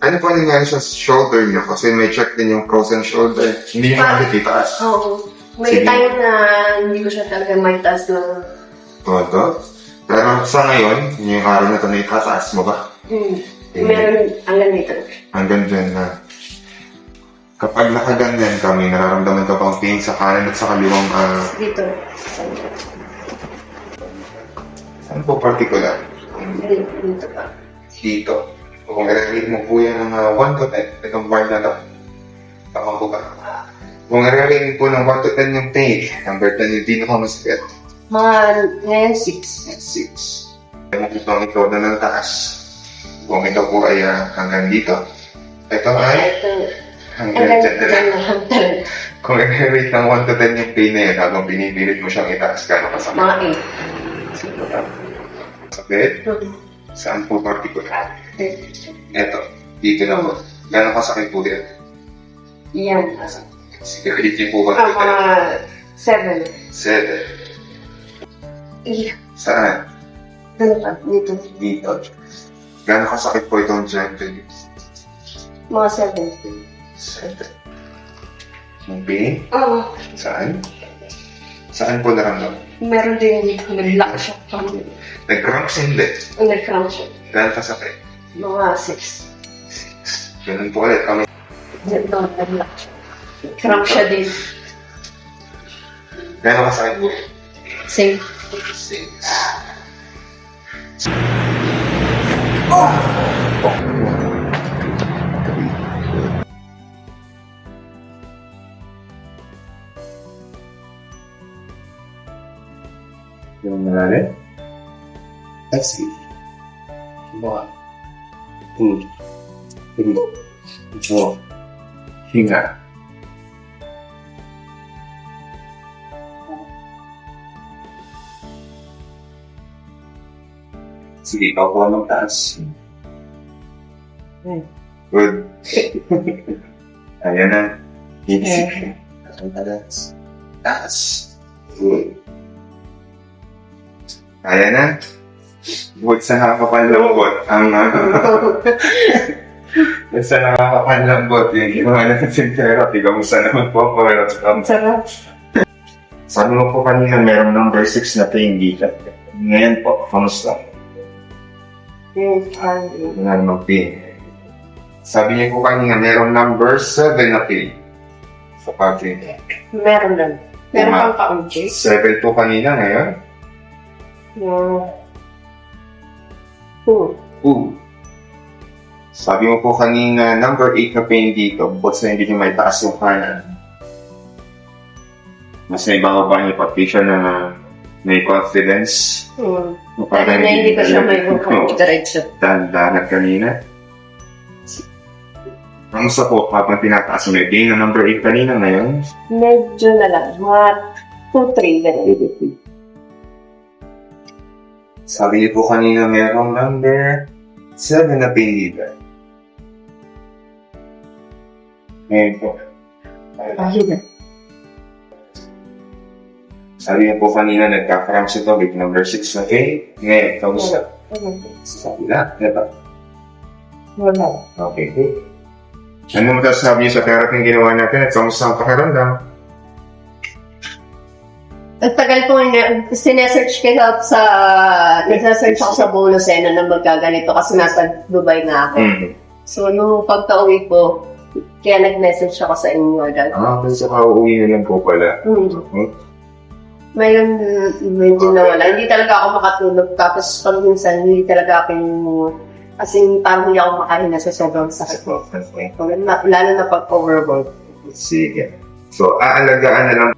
Ano po nangyari sa shoulder niyo? Kasi may check din yung frozen shoulder. Hindi niyo Ah. makikita. Oo. May Sige. time na hindi ko siya talaga may taas ng... Todo. Pero sa ngayon, yung araw na ito na itataas mo ba? Hmm. Meron hanggang dito. Hanggang dyan na. Kapag nakaganyan kami, nararamdaman ka bang pain sa kanan at sa kaliwang ah, Dito. Saan po particular? Dito pa. Dito. Kung nare-rate mo po yan ng uh, 1 to 10, itong part na to. Tama po ba? Kung nare-rate po ng 1 to 10 yung pain, number 10 yung pinakamasakit. Mga ngayon, 6. 6. Kung ito ang ikaw na ng taas. Kung ito po ay ah, hanggang dito. Ito ay Ito. hanggang dyan na lang. Kung nare-rate ng 1 to 10 yung pain na yan, habang binibilit mo siyang itaas, gano'ng kasama? Mga Sakit? 8. Saan po particular? Ito. Dito na po. Gano'ng kasakit po? Yan. Sige, ulitin po ba? Ah, mga 7. Seven. Iya. Saan? Dito pa. Dito. Dito. Gano'ng kasakit po itong pain? Mga 7. Seven. Yung pain? Oo. Saan? Saan po naramdaman? Meron din dito. Nag-lock siya. Parang Nag-cramps hindi. nag-cramp siya. Gano'ng kasakit? Mga 6. Six. Ganun po ulit. Kami. Dito. Nag-lock siya. Cramp siya din. Gano'ng kasakit po? Same. Six. Yung malalim? Exhale. One. Two. Three. Four. Hinga. Sige, ikaw po ng taas. Good. Ayan na. Okay. Taas. Taas. Good. Ayan na. Bukod sa nakakapanlambot, ang uh, sa nakakapanlambot, yung ginawa natin therapy, kamusta naman po ako? Um, Sarap. sabi mo po kanina, meron number 6 na pain dito. Ngayon po, kamusta? Yung parang Wala namang pain. Sabi niyo po kanina, meron number 7 na pain. Sa pag-pain. Meron lang. Meron pang kaunti. 7 po kanina ngayon. Yung... Hmm. Ooh. Sabi mo po kanina, number 8 na pain dito, bukod sa hindi niyo may taas yung kanan. Mas may bababa niyo siya na may confidence. Para Dahil na hindi ko siya may diretso. Dahan-dahan kanina. Kamusta po habang tinataas mo yung gain na number 8 kanina ngayon? Medyo na lang. Mga 2-3 ganun. Sabi niyo po kanina merong number 7 na dito. Ngayon po. Ayun. Sabi niyo po kanina nagka-cramps ito with number 6 na pain. Ngayon, kamusta? Sa kabila, diba? Wala. Okay. Ano mo sabi niyo sa therapy yung ginawa natin at kamusta ang pakiramdam? Ang tagal ko ina- sinesearch ko sa... Nagsasearch ako sa bonus eh na magkaganito kasi nasa Dubai na ako. Mm. So, nung pagka-uwi ko, kaya nag-message ako sa inyo agad. Ah, kasi kauuwi na lang po pala. Hmm. Hmm? Ngayon, medyo nawala. Hindi talaga ako makatulog. Tapos pag minsan, hindi talaga ako yung... As in, parang hindi ako makahinga sa sobrang sakit. Okay. Lalo na pag overwork. Sige. So, aalagaan na lang